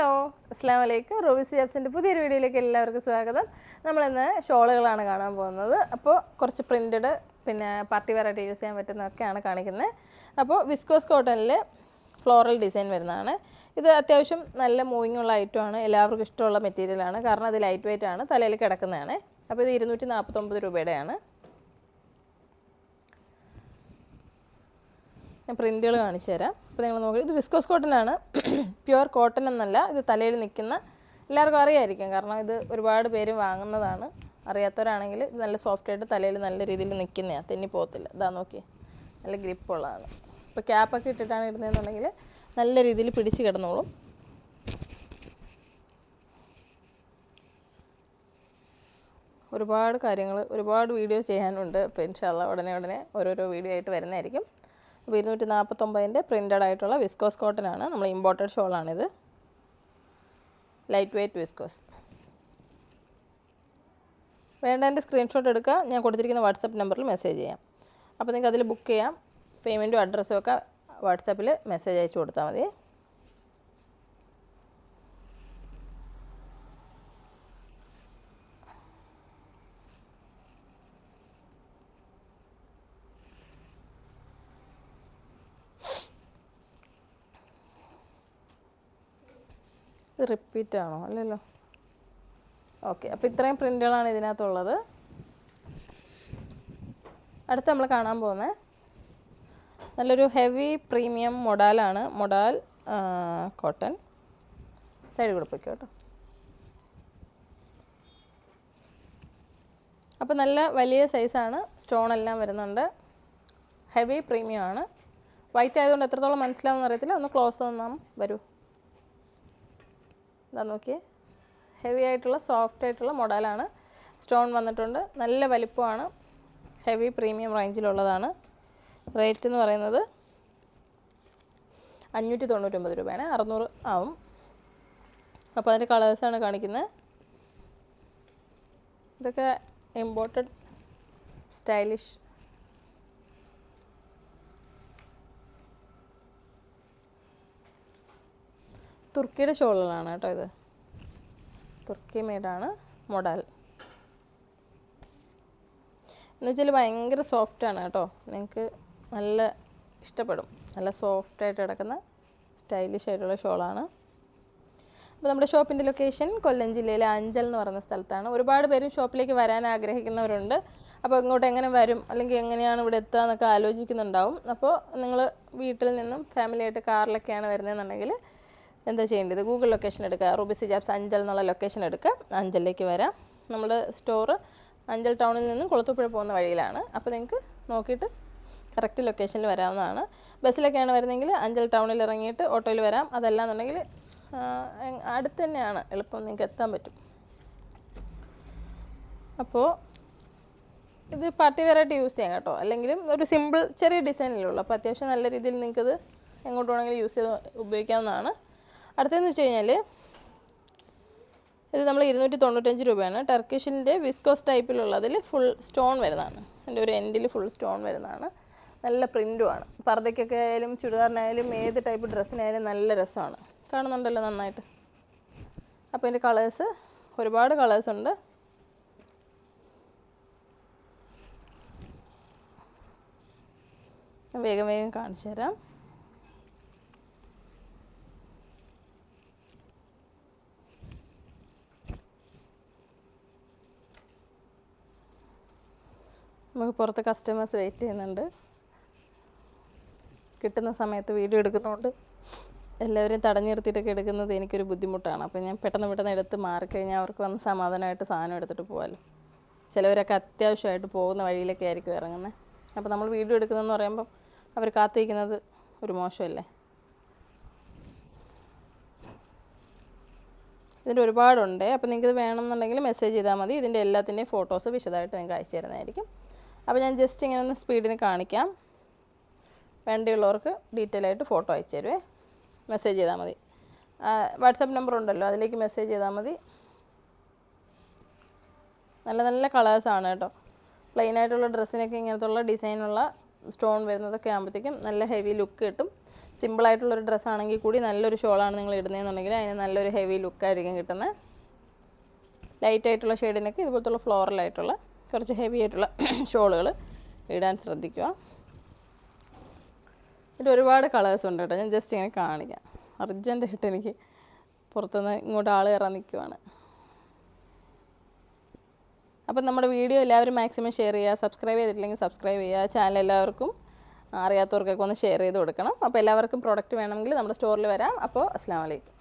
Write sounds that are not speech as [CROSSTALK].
Hello അസ്സാം വലൈക്കും Ruby സിയാബ്സിന്റെ പുതിയൊരു വീഡിയോയിലേക്ക് എല്ലാവർക്കും സ്വാഗതം. നമ്മളിന്ന് ഷോളുകളാണ് കാണാൻ പോകുന്നത്. അപ്പോൾ കുറച്ച് പ്രിന്റഡ് പിന്നെ പാർട്ടി വെറൈറ്റി യൂസ് ചെയ്യാൻ പറ്റുന്നതൊക്കെയാണ് കാണിക്കുന്നത് അപ്പോൾ വിസ്കോസ് കോട്ടണിൽ ഫ്ലോറൽ ഡിസൈൻ വരുന്നതാണ്. ഇത് അത്യാവശ്യം നല്ല മൂവിങ് ഉള്ള ഐറ്റമാണ് എല്ലാവർക്കും ഇഷ്ടമുള്ള മെറ്റീരിയലാണ് കാരണം അത് ലൈറ്റ് വെയിറ്റ് ആണ്. തലയിൽ കിടക്കുന്നതാണ്. അപ്പോൾ ഇത് ഇരുന്നൂറ്റി നാൽപ്പത്തൊമ്പത് രൂപയുടെയാണ്. ഞാൻ പ്രിന്റുകൾ കാണിച്ചു തരാം. അപ്പോൾ നിങ്ങൾ നോക്കി ഇത് വിസ്കോസ് കോട്ടൺ ആണ്. [CLEARS THROAT] പ്യുവർ കോട്ടൺ എന്നല്ല ഇത് തലയിൽ നിൽക്കുന്ന എല്ലാവർക്കും അറിയായിരിക്കും. കാരണം ഇത് ഒരുപാട് പേര് വാങ്ങുന്നതാണ്. അറിയാത്തവരാണെങ്കിൽ ഇത് നല്ല സോഫ്റ്റ് ആയിട്ട് തലയിൽ നല്ല രീതിയിൽ നിൽക്കുന്നതാണ് തെന്നി പോകത്തില്ല. ഇതാ നോക്കി. നല്ല ഗ്രിപ്പുള്ളതാണ് ഇപ്പോൾ ക്യാപ്പൊക്കെ ഇട്ടിട്ടാണ് ഇടുന്നതെന്നുണ്ടെങ്കിൽ നല്ല രീതിയിൽ പിടിച്ച് കിടന്നോളും. ഒരുപാട് കാര്യങ്ങൾ ഒരുപാട് വീഡിയോ ചെയ്യാനുണ്ട്. അപ്പോൾ ഇൻഷാല്ല ഉടനെ ഉടനെ ഓരോരോ വീഡിയോ ആയിട്ട് വരുന്നതായിരിക്കും. അപ്പോൾ ഇരുന്നൂറ്റി നാൽപ്പത്തൊമ്പതിന്റെ പ്രിന്റഡ് ആയിട്ടുള്ള വിസ്കോസ് കോട്ടൺ ആണ്. നമ്മൾ ഇമ്പോർട്ടഡ് ഷോളാണിത് ലൈറ്റ് വെയ്റ്റ് വിസ്കോസ് വേണ്ടതിന്റെ സ്ക്രീൻഷോട്ട് എടുക്കുക. ഞാൻ കൊടുത്തിരിക്കുന്ന വാട്സപ്പ് നമ്പറിൽ മെസ്സേജ് ചെയ്യാം. അപ്പോൾ നിങ്ങൾക്ക് അതിൽ ബുക്ക് ചെയ്യാം പേയ്മെന്റും അഡ്രസ്സും ഒക്കെ വാട്സാപ്പിൽ മെസ്സേജ് അയച്ചു കൊടുത്താൽ മതി. റിപ്പീറ്റ് ആണോ? അല്ലല്ലോ. ഓക്കെ അപ്പോൾ ഇത്രയും പ്രിന്റുകളാണ് ഇതിനകത്തുള്ളത്. അടുത്ത് നമ്മൾ കാണാൻ പോകുന്നത് നല്ലൊരു ഹെവി പ്രീമിയം മൊഡാലാണ് മൊഡാൽ കോട്ടൺ സൈഡ് കൂടെ പൊയ്ക്കോ കേട്ടോ അപ്പോൾ നല്ല വലിയ സൈസാണ് സ്റ്റോൺ എല്ലാം വരുന്നുണ്ട്. ഹെവി പ്രീമിയം ആണ്. വൈറ്റ് ആയതുകൊണ്ട് എത്രത്തോളം മനസ്സിലാവുമെന്ന് അറിയത്തില്ല. ഒന്ന് ക്ലോസ് തന്നാം വരൂ. ഇതാ നോക്കിയേ. ഹെവി ആയിട്ടുള്ള സോഫ്റ്റ് ആയിട്ടുള്ള മോഡലാണ് സ്റ്റോൺ വന്നിട്ടുണ്ട്. നല്ല വലിപ്പമാണ്. ഹെവി പ്രീമിയം റേഞ്ചിലുള്ളതാണ് റേറ്റ് എന്ന് പറയുന്നത് അഞ്ഞൂറ്റി തൊണ്ണൂറ്റൊമ്പത് രൂപയാണ്. അറുന്നൂറ് ആവും. അപ്പോൾ അതിന്റെ കളേഴ്സാണ് കാണിക്കുന്നത് ഇതൊക്കെ ഇമ്പോർട്ടഡ് സ്റ്റൈലിഷ് തുർക്കിയുടെ ഷോളുകളാണ് കേട്ടോ ഇത്. തുർക്കി മെയ്ഡാണ് മോഡൽ. എന്ന് വെച്ചാൽ ഭയങ്കര സോഫ്റ്റാണ് കേട്ടോ. നിങ്ങൾക്ക് നല്ല ഇഷ്ടപ്പെടും. നല്ല സോഫ്റ്റായിട്ട് കിടക്കുന്ന സ്റ്റൈലിഷ് ആയിട്ടുള്ള ഷോളാണ്. അപ്പോൾ നമ്മുടെ ഷോപ്പിന്റെ ലൊക്കേഷൻ കൊല്ലം ജില്ലയിലെ അഞ്ചൽ എന്ന് പറയുന്ന സ്ഥലത്താണ്. ഒരുപാട് പേരും ഷോപ്പിലേക്ക് വരാൻ ആഗ്രഹിക്കുന്നവരുണ്ട്. അപ്പോൾ ഇങ്ങോട്ട് എങ്ങനെ വരും അല്ലെങ്കിൽ എങ്ങനെയാണ് ഇവിടെ എത്തുക എന്നൊക്കെ ആലോചിക്കുന്നുണ്ടാവും. അപ്പോൾ നിങ്ങൾ വീട്ടിൽ നിന്നും ഫാമിലിയായിട്ട് കാറിലൊക്കെയാണ് വരുന്നതെന്നുണ്ടെങ്കിൽ എന്താ ചെയ്യേണ്ടത്? ഗൂഗിൾ ലൊക്കേഷൻ എടുക്കുക. റൂബി സിജാബ്സ് അഞ്ചൽ എന്നുള്ള ലൊക്കേഷൻ എടുക്കുക. അഞ്ചലിലേക്ക് വരാം. നമ്മൾ സ്റ്റോർ അഞ്ചൽ ടൗണിൽ നിന്നും കുളത്തൂപ്പുഴ പോകുന്ന വഴിയിലാണ്. അപ്പോൾ നിങ്ങൾക്ക് നോക്കിയിട്ട് കറക്റ്റ് ലൊക്കേഷനിൽ വരാവുന്നതാണ്. ബസ്സിലൊക്കെയാണ് വരുന്നതെങ്കിൽ അഞ്ചൽ ടൗണിൽ ഇറങ്ങിയിട്ട് ഓട്ടോയിൽ വരാം. അതല്ല എന്നുണ്ടെങ്കിൽ അടുത്ത് തന്നെയാണ് എളുപ്പം നിങ്ങൾക്ക് എത്താൻ പറ്റും. അപ്പോൾ ഇത് പാർട്ടി വെറൈറ്റി യൂസ് ചെയ്യാം കേട്ടോ. അല്ലെങ്കിലും ഒരു സിമ്പിൾ ചെറിയ ഡിസൈനിലുള്ളൂ അപ്പോൾ അത്യാവശ്യം നല്ല രീതിയിൽ നിങ്ങൾക്കത് എങ്ങോട്ട് വേണമെങ്കിലും യൂസ് ചെയ്ത് ഉപയോഗിക്കാവുന്നതാണ്. അടുത്തതെന്ന് വെച്ച് കഴിഞ്ഞാൽ ഇത് നമ്മൾ ഇരുന്നൂറ്റി തൊണ്ണൂറ്റഞ്ച് രൂപയാണ്. ടർക്കിഷിന്റെ വിസ്കോസ് ടൈപ്പിലുള്ളതിൽ ഫുൾ സ്റ്റോൺ വരുന്നതാണ്. എന്റെ ഒരു എൻഡിൽ ഫുൾ സ്റ്റോൺ വരുന്നതാണ്. നല്ല പ്രിന്റുമാണ് പർദ്ദയ്ക്കൊക്കെ ആയാലും ചുരിദാറിനായാലും ഏത് ടൈപ്പ് ഡ്രസ്സിനായാലും നല്ല രസമാണ്. കാണുന്നുണ്ടല്ലോ നന്നായിട്ട്. അപ്പോൾ ഇതിന്റെ കളേഴ്സ് ഒരുപാട് കളേഴ്സ് ഉണ്ട്. വേഗം വേഗം കാണിച്ചു തരാം നമുക്ക് പുറത്ത് കസ്റ്റമേഴ്സ് വെയിറ്റ് ചെയ്യുന്നുണ്ട്. കിട്ടുന്ന സമയത്ത് വീഡിയോ എടുക്കുന്നതുകൊണ്ട് എല്ലാവരെയും തടഞ്ഞു നിർത്തിയിട്ടൊക്കെ എടുക്കുന്നത് എനിക്കൊരു ബുദ്ധിമുട്ടാണ്. അപ്പോൾ ഞാൻ പെട്ടെന്ന് പെട്ടെന്ന് എടുത്ത് മാറിക്കഴിഞ്ഞാൽ അവർക്ക് വന്ന് സമാധാനമായിട്ട് സാധനം എടുത്തിട്ട് പോകാമല്ലോ ചിലവരൊക്കെ അത്യാവശ്യമായിട്ട് പോകുന്ന വഴിയിലൊക്കെ ആയിരിക്കും ഇറങ്ങുന്നത് അപ്പോൾ നമ്മൾ വീഡിയോ എടുക്കുന്നതെന്ന് പറയുമ്പം അവർ കാത്തിരിക്കുന്നത് ഒരു മോശമല്ലേ? ഇതിന്റെ ഒരുപാടുണ്ട്. അപ്പോൾ നിങ്ങൾക്ക് ഇത് വേണമെന്നുണ്ടെങ്കിൽ മെസ്സേജ് ചെയ്താൽ മതി. ഇതിന്റെ എല്ലാത്തിന്റെയും ഫോട്ടോസ് വിശദമായിട്ട് നിങ്ങൾക്ക് അയച്ചു തരുന്നതായിരിക്കും. അപ്പോൾ ഞാൻ ജസ്റ്റ് ഇങ്ങനെ ഒന്ന് സ്പീഡിന് കാണിക്കാം. വേണ്ടിയുള്ളവർക്ക് ഡീറ്റെയിൽ ആയിട്ട് ഫോട്ടോ അയച്ചു തരുവേ. മെസ്സേജ് ചെയ്താൽ മതി. വാട്സപ്പ് നമ്പർ ഉണ്ടല്ലോ അതിലേക്ക് മെസ്സേജ് ചെയ്താൽ മതി. നല്ല നല്ല കളേഴ്സാണ് കേട്ടോ. പ്ലെയിൻ ആയിട്ടുള്ള ഡ്രസ്സിനൊക്കെ ഇങ്ങനത്തുള്ള ഡിസൈനുള്ള സ്റ്റോൺ വരുന്നതൊക്കെ ആകുമ്പോഴത്തേക്കും നല്ല ഹെവി ലുക്ക് കിട്ടും. സിമ്പിളായിട്ടുള്ളൊരു ഡ്രസ്സാണെങ്കിൽ കൂടി നല്ലൊരു ഷോളാണ് നിങ്ങൾ ഇടുന്നതെന്നുണ്ടെങ്കിൽ അതിന് നല്ലൊരു ഹെവി ലുക്കായിരിക്കും കിട്ടുന്നത്. ലൈറ്റായിട്ടുള്ള ഷെയ്ഡിനൊക്കെ ഇതുപോലത്തുള്ള ഫ്ലോറലായിട്ടുള്ള കുറച്ച് ഹെവി ആയിട്ടുള്ള ഷോളുകൾ ഇടാൻ ശ്രദ്ധിക്കുക. ഇതിൽ ഒരുപാട് കളേഴ്സ് ഉണ്ട് കേട്ടോ. ഞാൻ ജസ്റ്റ് ഇങ്ങനെ കാണിക്കാം. അർജന്റായിട്ട് എനിക്ക് പുറത്തുനിന്ന് ഇങ്ങോട്ട് ആൾ കയറാൻ നിൽക്കുവാണ് അപ്പം നമ്മുടെ വീഡിയോ എല്ലാവരും മാക്സിമം ഷെയർ ചെയ്യുക. സബ്സ്ക്രൈബ് ചെയ്തിട്ടില്ലെങ്കിൽ സബ്സ്ക്രൈബ് ചെയ്യുക. ചാനൽ എല്ലാവർക്കും അറിയാത്തവർക്കൊക്കെ ഒന്ന് ഷെയർ ചെയ്ത് കൊടുക്കണം. അപ്പോൾ എല്ലാവർക്കും പ്രോഡക്റ്റ് വേണമെങ്കിൽ നമ്മുടെ സ്റ്റോറിൽ വരാം. അപ്പോൾ അസ്സാം വലൈക്കും